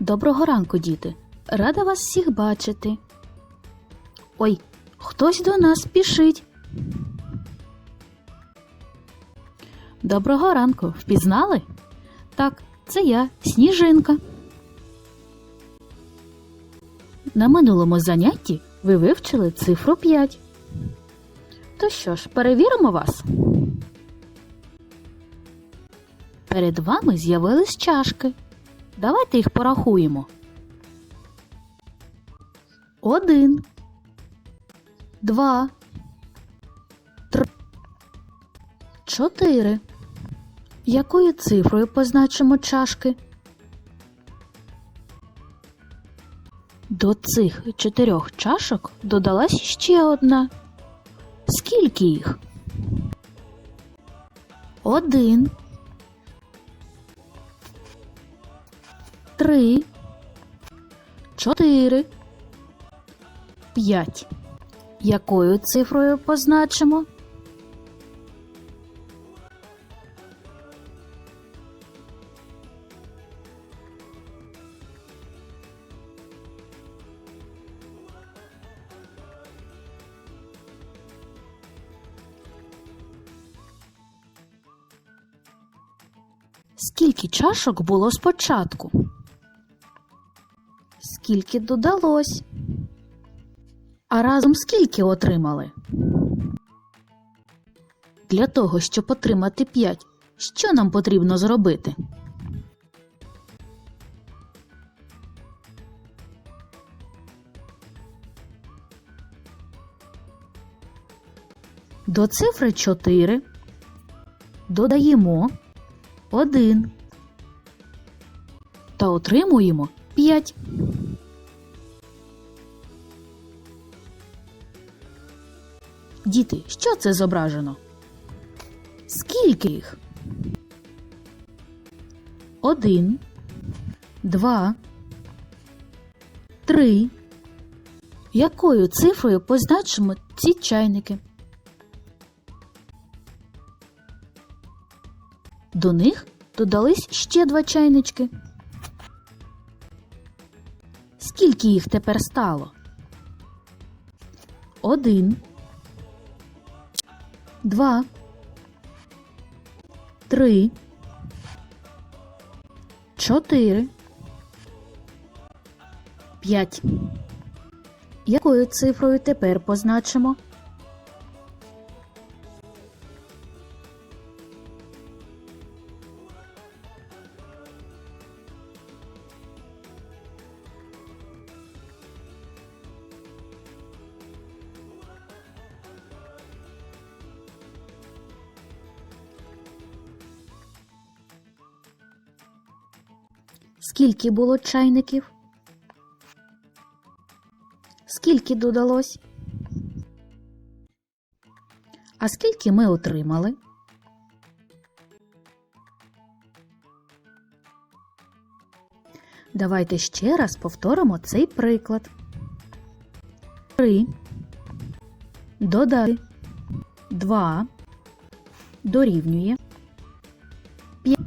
Доброго ранку, діти. Рада вас всіх бачити. Ой, хтось до нас спішить. Доброго ранку. Впізнали? Так, це я, Сніжинка. На минулому занятті ви вивчили цифру 5. То що ж, перевіримо вас. Перед вами з'явились чашки. Давайте їх порахуємо. Один. Два. Три. Чотири. Якою цифрою позначимо чашки? До цих чотирьох чашок додалась ще одна. Скільки їх? Один. Три. Чотири. П'ять. Якою цифрою позначимо? Скільки чашок було спочатку? Скільки додалось? А разом скільки отримали? Для того, щоб отримати 5, що нам потрібно зробити? До цифри 4 додаємо 1 та отримуємо 5. Діти, що це зображено? Скільки їх? Один, два, три. Якою цифрою позначимо ці чайники? До них додались ще два чайнички. Скільки їх тепер стало? Один. Два. Три. Чотири. П'ять. Якою цифрою тепер позначимо? Скільки було чайників? Скільки додалось? А скільки ми отримали? Давайте ще раз повторимо цей приклад. 3 додати 2 дорівнює 5.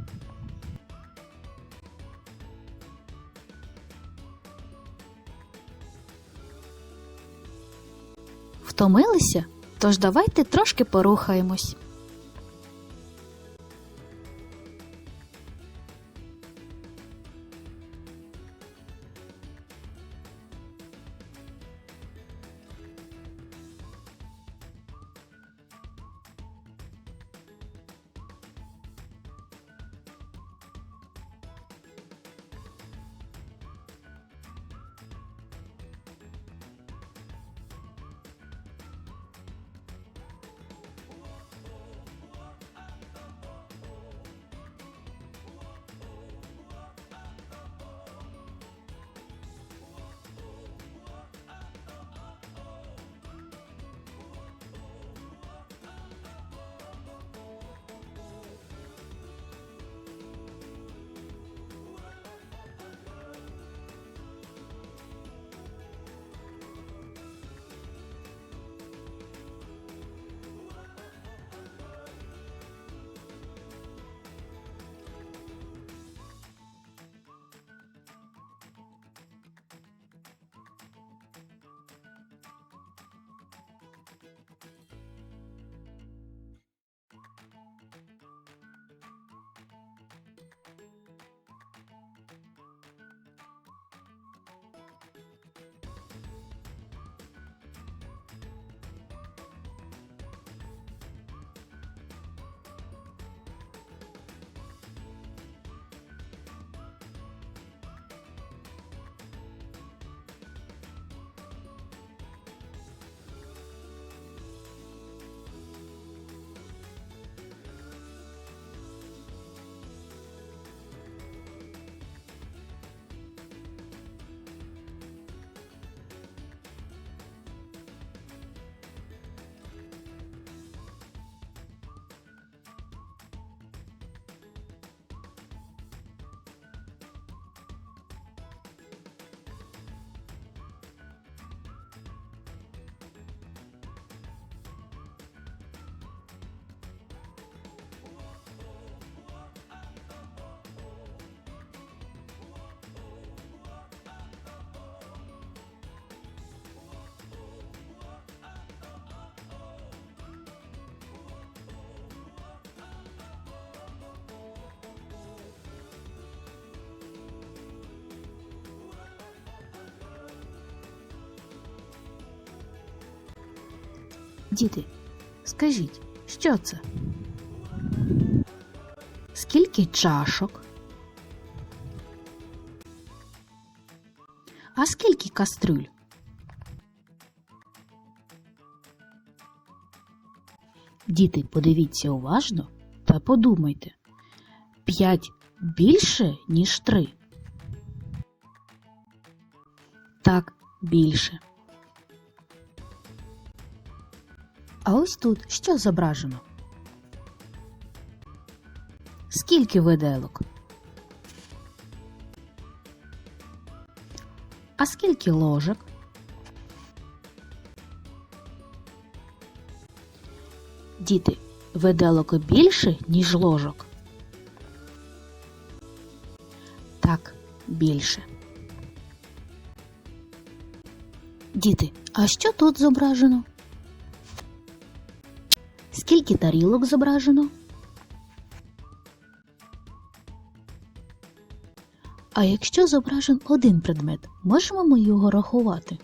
Втомилися? Тож давайте трошки порухаємось. Діти, скажіть, що це? Скільки чашок? А скільки кастрюль? Діти, подивіться уважно та подумайте. П'ять більше, ніж три. Так, більше. А ось тут що зображено? Скільки виделок? А скільки ложок? Діти, виделок більше, ніж ложок? Так, більше. Діти, а що тут зображено? Скільки тарілок зображено? А якщо зображен один предмет, можемо ми його рахувати?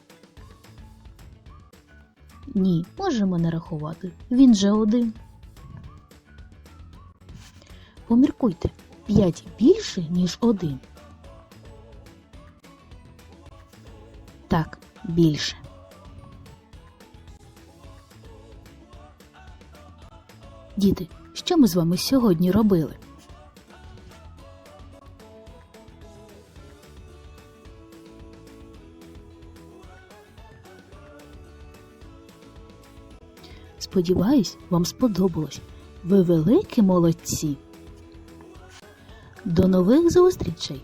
Ні, можемо не рахувати. Він же один. Поміркуйте, 5 більше, ніж один. Так, більше. Діти, що ми з вами сьогодні робили? Сподіваюсь, вам сподобалось. Ви великі молодці. До нових зустрічей!